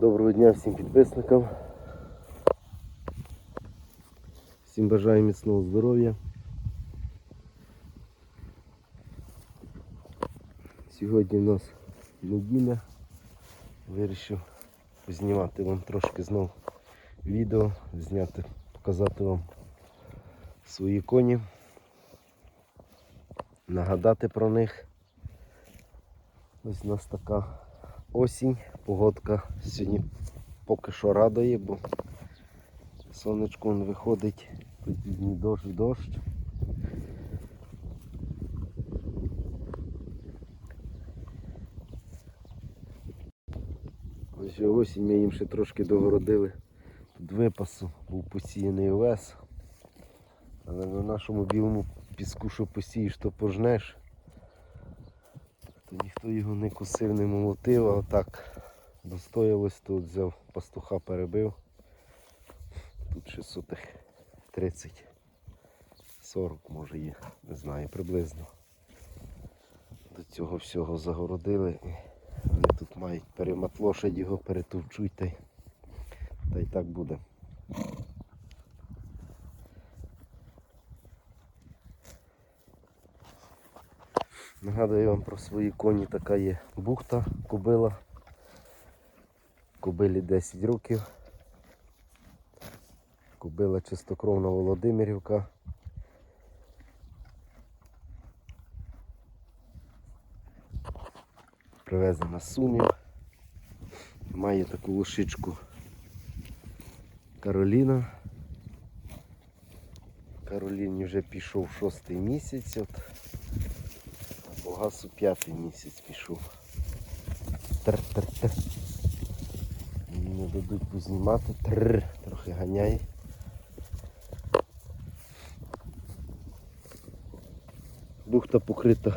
Доброго дня всім підписникам. Всім бажаю міцного здоров'я. Сьогодні у нас неділя. Вирішив знімати вам трошки знов відео, зняти, показати вам свої коні, нагадати про них. Ось у нас така осінь, погодка сьогодні поки що радує, бо сонечко виходить, дні дощ, дощ. Ось осінь ми їм ще трошки догородили. Тут випасу був посіяний овес. Але на нашому білому піску, що посієш, то пожнеш то ніхто його не косив, не молотив, а отак достоялось тут, взяв пастуха, перебив. Тут ще сотих 30, 40 може є, не знаю, приблизно. До цього всього загородили і вони тут мають перематлошать його, перетовчуть та й, та й так буде. Нагадую вам про свої коні, така є бухта, кобила. Кобилі 10 років. Кобила чистокровна Володимирівка. Привезена з Сумів. Має таку лошичку Кароліна. Кароліні вже пішов шостий місяць. От. По гасу п'ятий місяць пішов. Тр-тр-тр. Не дадуть познімати. Тр. Трохи ганяє. Бухта покрита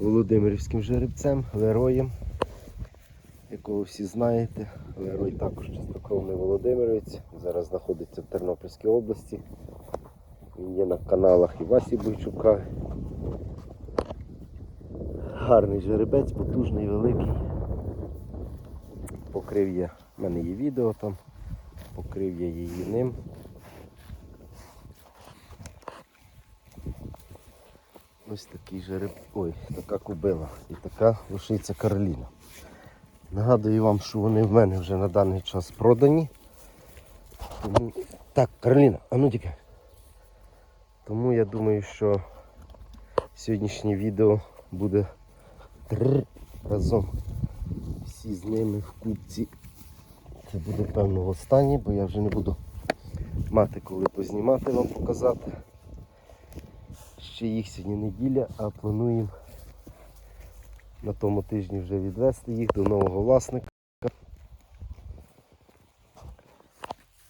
Володимирівським жеребцем, Лероєм, якого всі знаєте. Лерой також чистокровний Володимировець. Зараз знаходиться в Тернопільській області. Він є на каналах і Васі Бойчука, Гарний жеребець, потужний, великий. Покрив в мене є відео там, покрив я її ним. Ось такий жереб, ой, така кубила і така лошиця Кароліна. Нагадую вам, що вони в мене вже на даний час продані. Тому... Так, Кароліна, а ну тільки. Тому я думаю, що сьогоднішнє відео буде разом всі з ними в купці. Це буде певно в останнє, бо я вже не буду мати коли познімати вам показати. Ще їх сьогодні неділя, а плануємо на тому тижні вже відвести їх до нового власника.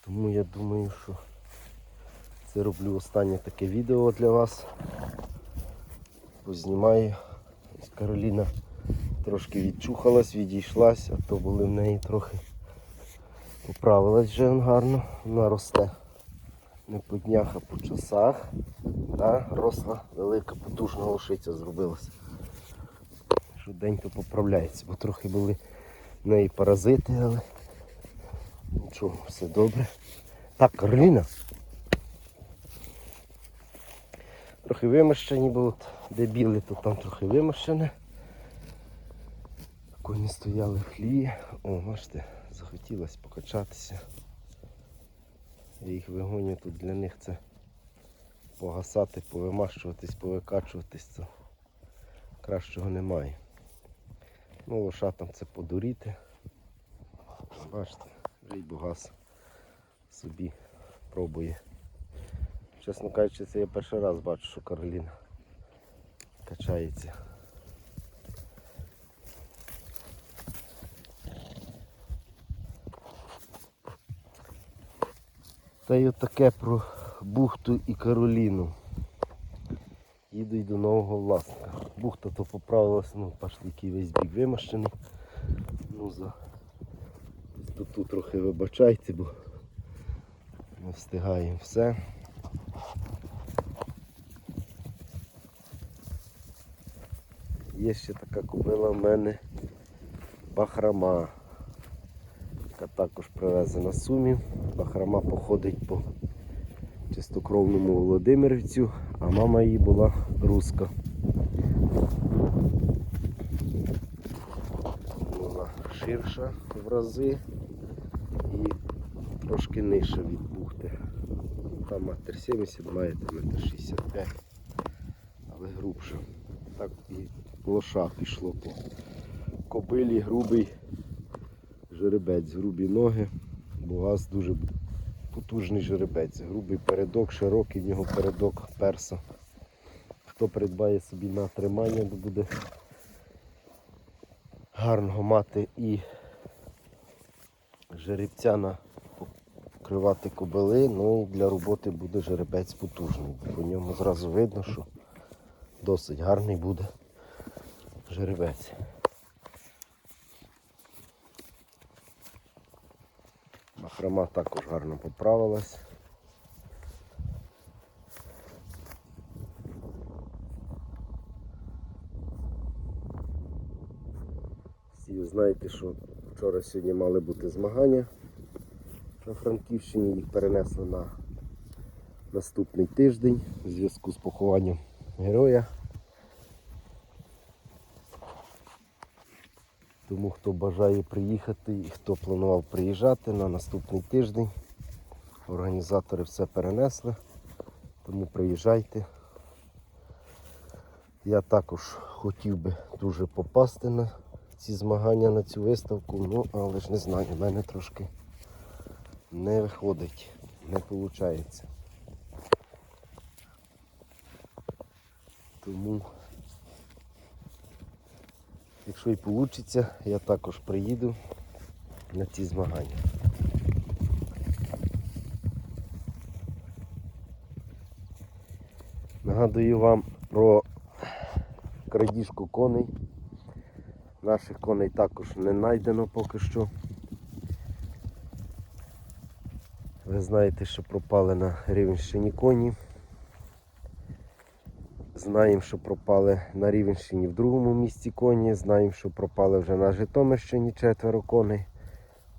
Тому я думаю, що це роблю останнє таке відео для вас. Познімаю. Кароліна трошки відчухалась, відійшлась, а то були в неї трохи поправилась вже гарно, вона росте. Не по днях, а по часах. Да, росла велика, потужна лошиця зробилася. Швиденько поправляється, бо трохи були в неї паразити, але нічого, все добре. Так, Кароліна. Трохи вимощені, бо де біле, то там трохи вимощене. Коні стояли в хліві. О, бачите, захотілося покачатися. Я їх вигоню тут для них це погасати, повимащуватись, повикачуватись, це кращого немає. Ну, лошатам це подуріти. Бачите, вже собі пробує. Чесно кажучи, це я перший раз бачу, що Кароліна качається. Та й отаке про бухту і Кароліну. Їду й до нового власника. Бухта то поправилася, ну бачите, який весь бік вимащений. Ну за тут, трохи вибачайте, бо не встигаємо все. Є ще така купила в мене бахрама. Яка також привезена з Сумів. Бахрама походить по чистокровному Володимирівцю, а мама її була руска. Вона ширша в рази і трошки нижча від бухти. Там метр 70, маєте метр 65, але грубша. Так і лоша пішло по кобилі, грубий жеребець, грубі ноги, бугас дуже потужний жеребець, грубий передок, широкий в нього передок перса. Хто придбає собі на тримання, то буде гарного мати і жеребця на покривати кобили, ну для роботи буде жеребець потужний. По ньому зразу видно, що досить гарний буде жеребець. Бахрома також гарно поправилась. Всі знаєте, що вчора сьогодні мали бути змагання на Франківщині, їх перенесли на наступний тиждень у зв'язку з похованням героя. Тому хто бажає приїхати і хто планував приїжджати на наступний тиждень, організатори все перенесли, тому приїжджайте. Я також хотів би дуже попасти на ці змагання, на цю виставку, ну але ж не знаю, в мене трошки не виходить, не виходить. Тому Якщо і вийде, я також приїду на ці змагання. Нагадую вам про крадіжку коней. Наших коней також не знайдено поки що. Ви знаєте, що пропали на Рівенщині коні. Знаємо, що пропали на Рівенщині в другому місці коні. Знаємо, що пропали вже на Житомирщині четверо коней.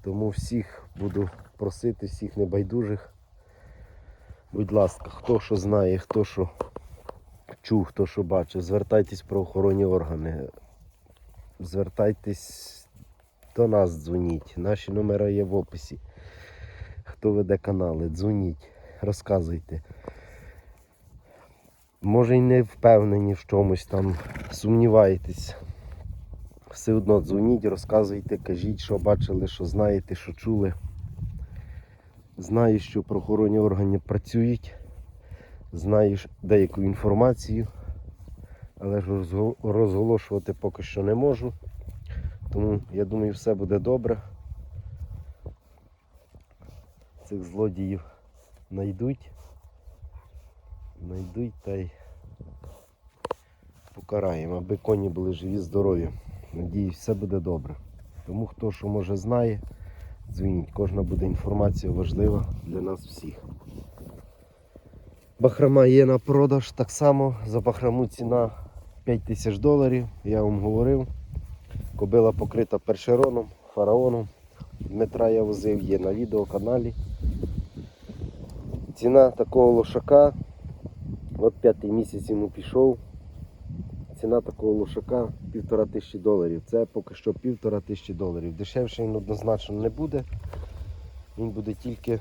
Тому всіх буду просити, всіх небайдужих. Будь ласка, хто що знає, хто що чув, хто що бачив, звертайтесь в правоохоронні органи. Звертайтесь до нас, дзвоніть. Наші номери є в описі. Хто веде канали, дзвоніть, розказуйте може й не впевнені в чомусь там, сумніваєтесь. Все одно дзвоніть, розказуйте, кажіть, що бачили, що знаєте, що чули. Знаю, що правоохоронні органи працюють, знаю деяку інформацію, але ж розголошувати поки що не можу. Тому я думаю, все буде добре. Цих злодіїв знайдуть знайдуть та й покараємо, аби коні були живі, здорові. Надіюсь, все буде добре. Тому хто що може знає, дзвоніть. Кожна буде інформація важлива для нас всіх. Бахрама є на продаж так само. За бахраму ціна 5 тисяч доларів, я вам говорив. Кобила покрита першероном, фараоном. Дмитра я возив, є на відеоканалі. Ціна такого лошака От п'ятий місяць йому пішов. Ціна такого лошака півтора тисячі доларів. Це поки що півтора тисячі доларів. Дешевше він однозначно не буде. Він буде тільки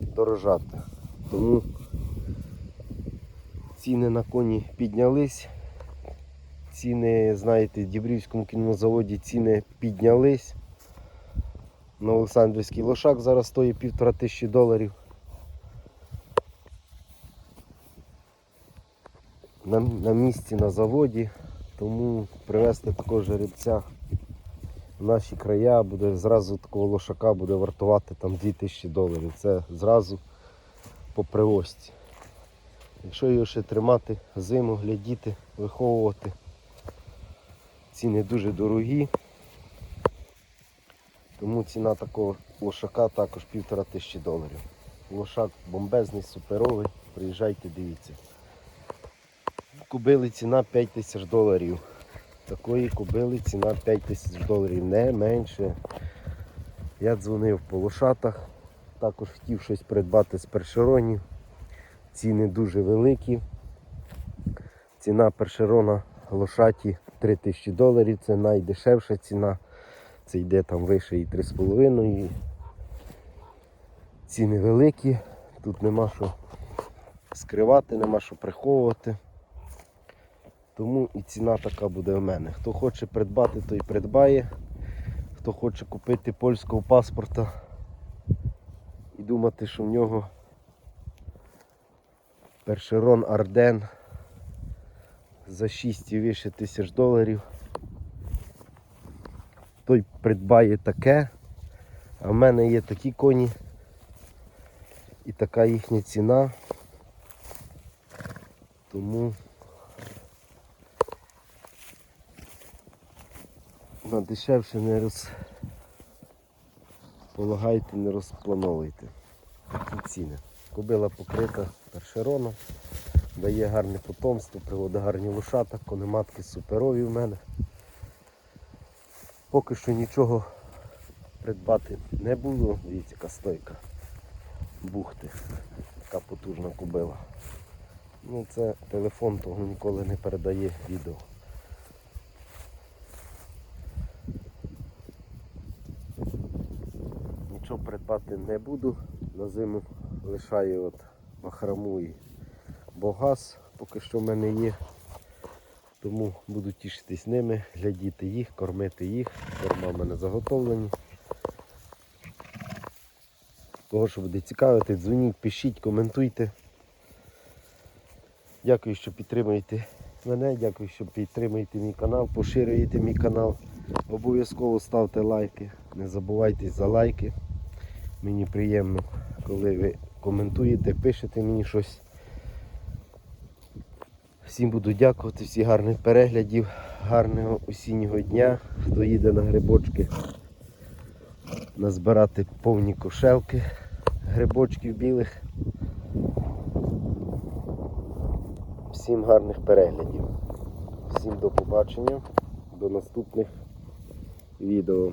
дорожати. Тому ціни на коні піднялись. Ціни, знаєте, в Дібрівському кінозаводі ціни піднялись. На Олександрівський лошак зараз стоїть півтора тисячі доларів. На, на місці на заводі, тому привезти такого жеребця в наші края буде зразу такого лошака буде вартувати там 2000 доларів. Це зразу по привозці. Якщо його ще тримати зиму, глядіти, виховувати, ціни дуже дорогі. Тому ціна такого лошака також півтора тисячі доларів. Лошак бомбезний, суперовий, приїжджайте, дивіться. Кубили ціна 5 тисяч доларів. Такої кубили ціна 5 тисяч доларів, не менше. Я дзвонив по лошатах, також хотів щось придбати з першеронів. Ціни дуже великі. Ціна першерона лошаті 3000 доларів, це найдешевша ціна. Це йде там вище і 3,5. Ціни великі, тут нема що скривати, нема що приховувати. Тому і ціна така буде в мене. Хто хоче придбати, той придбає. Хто хоче купити польського паспорта і думати, що в нього першерон Арден за 6 і вище тисяч доларів, той придбає таке, а в мене є такі коні і така їхня ціна. Тому на дешевше не розполагайте, не розплановуйте. Такі ціни. Кобила покрита першероном, дає гарне потомство, приводить гарні лошата, конематки суперові в мене. Поки що нічого придбати не буду. Дивіться, яка стойка. Бухти. Така потужна кобила. Ну це телефон того ніколи не передає відео. Нічого придбати не буду. На зиму лишаю от махраму і богаз, поки що в мене є. Тому буду тішитись ними, глядіти їх, кормити їх. Корма в мене заготовлені. Кого що буде цікавити, дзвоніть, пишіть, коментуйте. Дякую, що підтримуєте мене, дякую, що підтримуєте мій канал, поширюєте мій канал. Обов'язково ставте лайки. Не забувайте за лайки. Мені приємно, коли ви коментуєте, пишете мені щось. Всім буду дякувати, всі гарних переглядів, гарного осіннього дня. Хто їде на грибочки, назбирати повні кошелки грибочків білих. Всім гарних переглядів. Всім до побачення, до наступних відео.